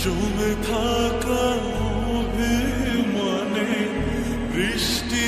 চুম থাকা মনে বৃষ্টি